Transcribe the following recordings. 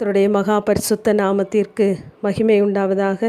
கத்தருடைய மகா பரிசுத்த நாமத்திற்கு மகிமை உண்டாவதாக.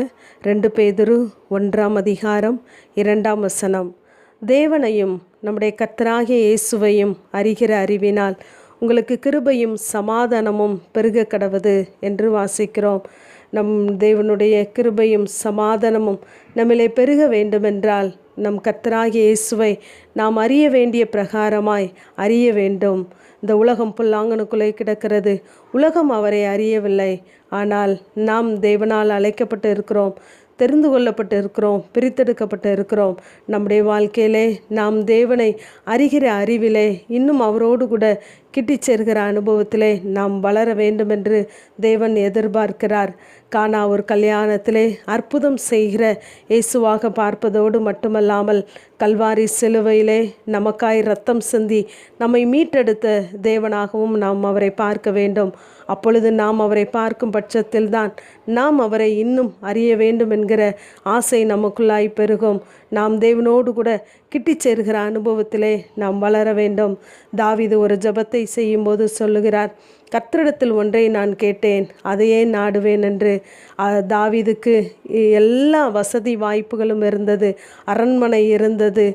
ரெண்டு பேதுரு ஒன்றாம் அதிகாரம் இரண்டாம் வசனம். தேவனையும் நம்முடைய கத்தராகிய இயேசுவையும் அறிகிற அறிவினால் உங்களுக்கு கிருபையும் சமாதானமும் பெருக கடவது என்று வாசிக்கிறோம். நம் தேவனுடைய கிருபையும் சமாதானமும் நம்மிலே பெருக வேண்டுமென்றால் நம் கத்தராகிய இயேசுவை நாம் அறிய வேண்டிய பிரகாரமாய் அறிய வேண்டும். இந்த உலகம் புல்லாங்கனுக்குள்ளே கிடக்கிறது. உலகம் அவரை அறியவில்லை. ஆனால் நாம் தேவனால் அழைக்கப்பட்டு இருக்கிறோம். தெரிந்து கொள்ளப்பட்டு இருக்கிறோம் பிரித்தெடுக்கப்பட்டு இருக்கிறோம். நம்முடைய வாழ்க்கையிலே நாம் தேவனை அறிகிற அறிவிலே இன்னும் அவரோடு கூட கிட்டி சேர்கிற அனுபவத்திலே நாம் வளர வேண்டும் என்று தேவன் எதிர்பார்க்கிறார். காணா ஒரு கல்யாணத்திலே அற்புதம் செய்கிற இயேசுவாக பார்ப்பதோடு மட்டுமல்லாமல் கல்வாரி சிலுவையிலே நமக்காய் ரத்தம் சிந்தி நம்மை மீட்டெடுத்த தேவனாகவும் நாம் அவரை பார்க்க வேண்டும். அப்பொழுது நாம் அவரை பார்க்கும் பட்சத்தில் தான் நாம் அவரை இன்னும் அறிய வேண்டும் என்கிற ஆசை நமக்குள்ளாய் பெருகும். நாம் தேவனோடு கூட கிட்டி சேர்கிற அனுபவத்திலே நாம் வளர வேண்டும். தாவிது ஒரு ஜபத்தை செய்யும்போது சொல்லுகிறார் கர்த்தரிடத்தில் ஒன்றை நான் கேட்டேன் அதையே நாடுவேன் என்று. தாவிதுக்கு எல்லா வசதி வாய்ப்புகளும் இருந்தது. அரண்மனை இருந்தது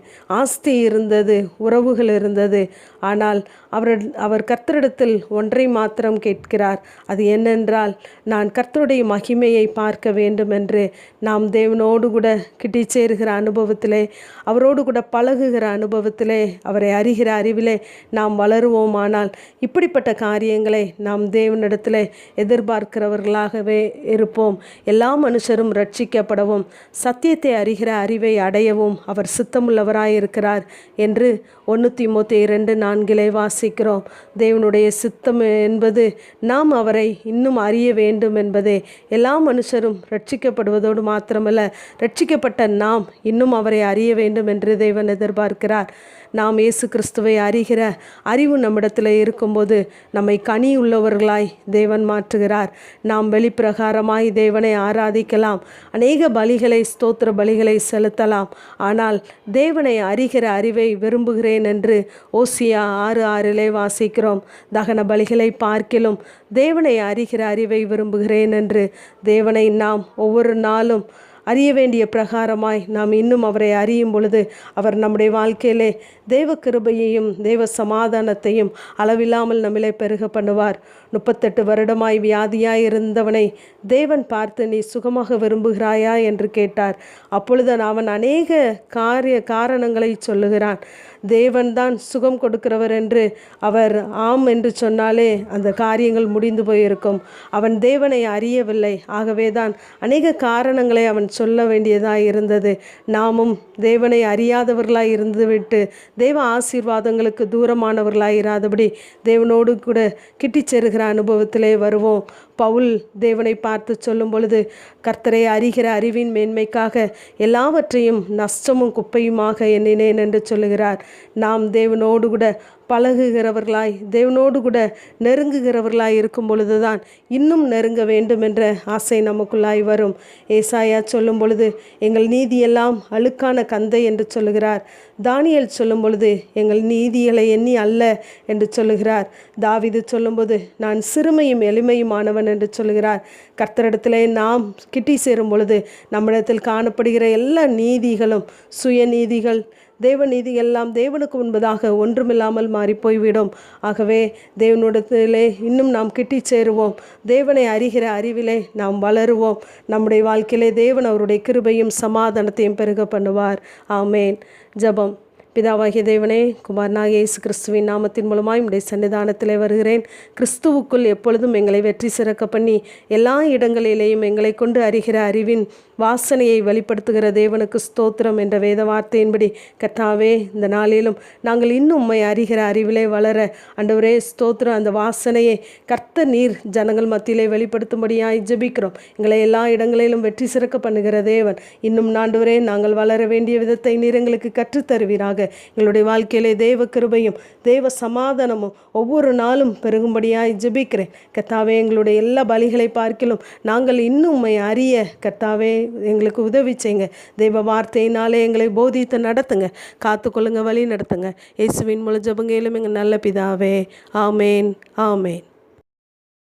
ஆஸ்தி இருந்தது உறவுகள் இருந்தது. ஆனால் அவர் அவர் கர்த்தரிடத்தில் ஒன்றை மாத்திரம் கேட்கிறார். அது என்னென்றால் நான் கர்த்தருடைய மகிமையை பார்க்க வேண்டும் என்று. நாம் தேவனோடு கூட கிட்டி சேருகிற அனுபவத்திலே அவரோடு கூட பழகுகிற அனுபவத்திலே அவரை அறிகிற அறிவிலே நாம் வளருவோமானால் இப்படிப்பட்ட காரியங்களை நாம் தேவனிடத்தில் எதிர்பார்க்கிறவர்களாகவே இருப்போம். எல்லா மனுஷரும் ரட்சிக்கப்படவும் சத்தியத்தை அறிகிற அறிவை அடையவும் அவர் சித்தமுள்ளவராயிருக்கிறார் என்று ஒன்று திமுத்தி இரண்டு நான்கிலே வாசிக்கிறோம். தேவனுடைய சித்தம் என்பது நாம் அவரை இன்னும் அறிய வேண்டும் என்பதே. எல்லா மனுஷரும் ரட்சிக்கப்படுவதோடு மாத்திரமல்ல ரட்சிக்கப்பட்ட நாம் இன்னும் அவரை அறிய வேண்டும் என்று தேவன் எதிர்பார்க்கிறார். நாம் இயேசு கிறிஸ்துவை அறிகிற அறிவு நம்மிடத்தில் இருக்கும்போது நம்மை கனி உள்ளவர்களாய் தேவன் மாற்றுகிறார். நாம் வெளிப்பிரகாரமாய் தேவனை ஆராதிக்கலாம். அநேக பலிகளை ஸ்தோத்திர பலிகளை செலுத்தலாம். ஆனால் தேவனை அறிகிற அறிவை விரும்புகிறேன் என்று ஓசியா ஆறு ஆறிலே வாசிக்கிறோம். தகன பலிகளை பார்க்கிலும் தேவனை அறிகிற அறிவை விரும்புகிறேன் என்று தேவனை நாம் ஒவ்வொரு நாளும் அறிய வேண்டிய பிரகாரமாய் நாம் இன்னும் அவரை அறியும் பொழுது அவர் நம்முடைய வாழ்க்கையிலே தெய்வ கிருபையையும் தெய்வ சமாதானத்தையும் அளவில்லாமல் நம்மளே பெருக பண்ணுவார். முப்பத்தெட்டு வருடமாய் வியாதியாய் இருந்தவனை தேவன் பார்த்து நீ சுகமாக விரும்புகிறாயா? என்று கேட்டார். அப்பொழுது அவன் அநேக காரிய காரணங்களை சொல்லுகிறான். தேவன்தான் சுகம் கொடுக்கிறவர் என்று அவர் ஆம் என்று சொன்னாலே அந்த காரியங்கள் முடிந்து போயிருக்கும். அவன் தேவனை அறியவில்லை. ஆகவே தான் அநேக காரணங்களை அவன் சொல்ல வேண்டியதாக இருந்தது. நாமும் தேவனை அறியாதவர்களாக இருந்துவிட்டு தேவ ஆசீர்வாதங்களுக்கு தூரமானவர்களாக இராதபடி தேவனோடு கூட கிட்டி செருகிற அனுபவத்திலே வருவோம். பவுல் தேவனை பார்த்து சொல்லும் பொழுது கர்த்தரை அறிகிற அறிவின் மேன்மைக்காக எல்லாவற்றையும் நஷ்டமும் குப்பையுமாக எண்ணினேன் என்று சொல்லுகிறார். நாம் தேவனோடு கூட பழகுகிறவர்களாய் தேவனோடு கூட நெருங்குகிறவர்களாய் இருக்கும் பொழுதுதான் இன்னும் நெருங்க வேண்டும் என்ற ஆசை நமக்குள்ளாய் வரும். ஏசாயா சொல்லும் பொழுது எங்கள் நீதியெல்லாம் அழுக்கான கந்தை என்று சொல்லுகிறார். தானியல் சொல்லும் பொழுது எங்கள் நீதிகளை எண்ணி அல்ல என்று சொல்லுகிறார். தாவிது சொல்லும்போது நான் சிறுமையும் எளிமையுமானவன் என்று சொல்லுகிறார். கர்த்தரிடத்திலே நாம் கிட்டி சேரும் பொழுது நம்மிடத்தில் காணப்படுகிற எல்லா நீதிகளும் சுயநீதிகள் தேவன் இது எல்லாம் தேவனுக்கு முன்பதாக ஒன்றுமில்லாமல் மாறி போய்விடும் ஆகவே தேவனுடத்திலே இன்னும் நாம் கிட்டி சேருவோம். தேவனை அறிகிற அறிவிலே நாம் வளருவோம். நம்முடைய வாழ்க்கையிலே தேவன் அவருடைய கிருபையும் சமாதானத்தையும் பெருக பண்ணுவார். ஆமேன். ஜபம். பிதாவாகிய தேவனே குமாரனாக இயேசு கிறிஸ்துவின் நாமத்தின் மூலமாய் உடைய சன்னிதானத்தில் வருகிறேன். கிறிஸ்துவுக்குள் எப்பொழுதும் எங்களை வெற்றி சிறக்க பண்ணி எல்லா இடங்களிலேயும் எங்களை கொண்டு அறிகிற அறிவின் வாசனையை வெளிப்படுத்துகிற தேவனுக்கு ஸ்தோத்திரம் என்ற வேத வார்த்தையின்படி கத்தாவே இந்த நாளிலும் நாங்கள் இன்னும் உண்மை அறிகிற அறிவிலே வளர அண்டவரே ஸ்தோத்திரம். அந்த வாசனையை கர்த்த நீர் ஜனங்கள் மத்தியிலே வெளிப்படுத்தும்படியாய் ஜபிக்கிறோம். எங்களை எல்லா இடங்களிலும் வெற்றி சிறக்க பண்ணுகிற தேவன். இன்னும் நாண்டவரே நாங்கள் வளர வேண்டிய விதத்தை நீர் எங்களுக்கு கற்றுத்தருவீராக. எங்களுடைய வாழ்க்கையிலே தேவ கிருபையும் தேவ சமாதானமும் ஒவ்வொரு நாளும் பெருகும்படியாய் ஜபிக்கிறேன். கத்தாவே எங்களுடைய எல்லா பலிகளை பார்க்கிலும் நாங்கள் இன்னும் உண்மை அறிய கத்தாவே எங்களுக்கு உதவி செய்யுங்க. தெய்வ வார்த்தையினாலே எங்களை போதித்து நடத்துங்க. காத்துக்கொள்ளுங்க வழி நடத்துங்க. இயேசுவின் மூலம் ஜபங்கையிலும் எங்கள் நல்ல பிதாவே. ஆமேன் ஆமேன்.